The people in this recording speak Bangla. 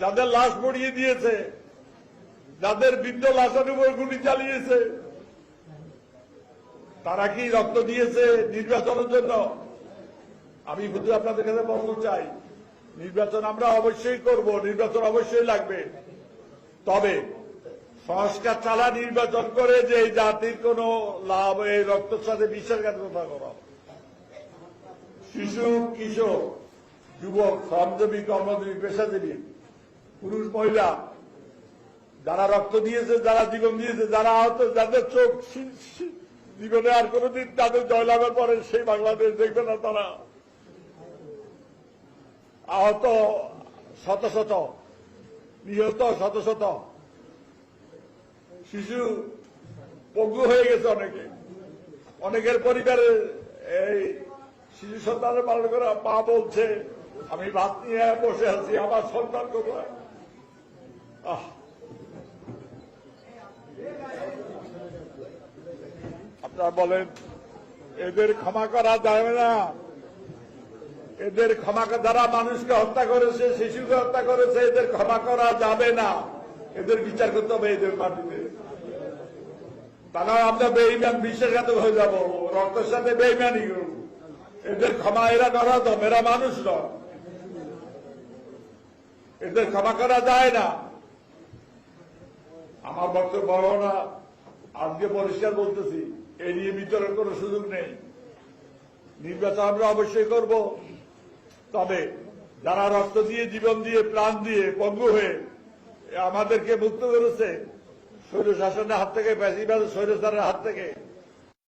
যাদের লাশ পড়িয়ে দিয়েছে, যাদের বৃদ্ধ লাশের উপর গুলি চালিয়েছে, তারা কি রক্ত দিয়েছে নির্বাচনের জন্য? আমি শুধু আপনাদের কাছে বলতে চাই, নির্বাচন আমরা অবশ্যই করব, নির্বাচন অবশ্যই লাগবে। তবে সংস্কার ছাড়া নির্বাচন করে যে জাতির কোন লাভ এই রক্তের সাথে বিশ্বাসঘাতকতা করা শিশু, কিশোর, যুবক, শ্রমজীবী, কর্মজীবী, পেশাজীবী পুরুষ মহিলা, যারা রক্ত দিয়েছে, যারা জীবন দিয়েছে, যারা আহত, যাদের চোখ জীবনে আর কোনোদিন তাদের জয়লাভের পরে সেই বাংলাদেশ দেখবে না তারা। আহত শত শত, নিহত শত শত। শিশু পঙ্গু হয়ে গেছে অনেকে। অনেকের পরিবারে এই শিশু সন্তানের পালন করা মা বলছে, আমি ভাত নিয়ে বসে আছি, আমার সন্তান কোথায়? আপনারা বলেন, এদের ক্ষমা করা যাবে না। এদের ক্ষমা যারা মানুষকে হত্যা করেছে, শিশুকে হত্যা করেছে, এদের ক্ষমা করা যাবে না। এদের বিচার করতে হবে এদের মাটিতে। তারা আমরা বেইমান বিশ্বাসঘাতক হয়ে যাব, রক্তের সাথে বেইমানি করব। এদের ক্ষমা এরা নরদম এরা মানুষ নয়। এদের ক্ষমা করা যায় না। আমার বক্তব্য বড় না, আজকে পরিষ্কার বলতেছি, এ নিয়ে বিতরণ করার সুযোগ নেই। নির্বাচন আমরা অবশ্যই করব। তবে যারা রক্ত দিয়ে, জীবন দিয়ে, প্রাণ দিয়ে পঙ্গু হয়ে আমাদেরকে মুক্ত করেছে স্বৈর শাসনের হাত থেকে বেশিরভাগ স্বৈরচারের হাত থেকে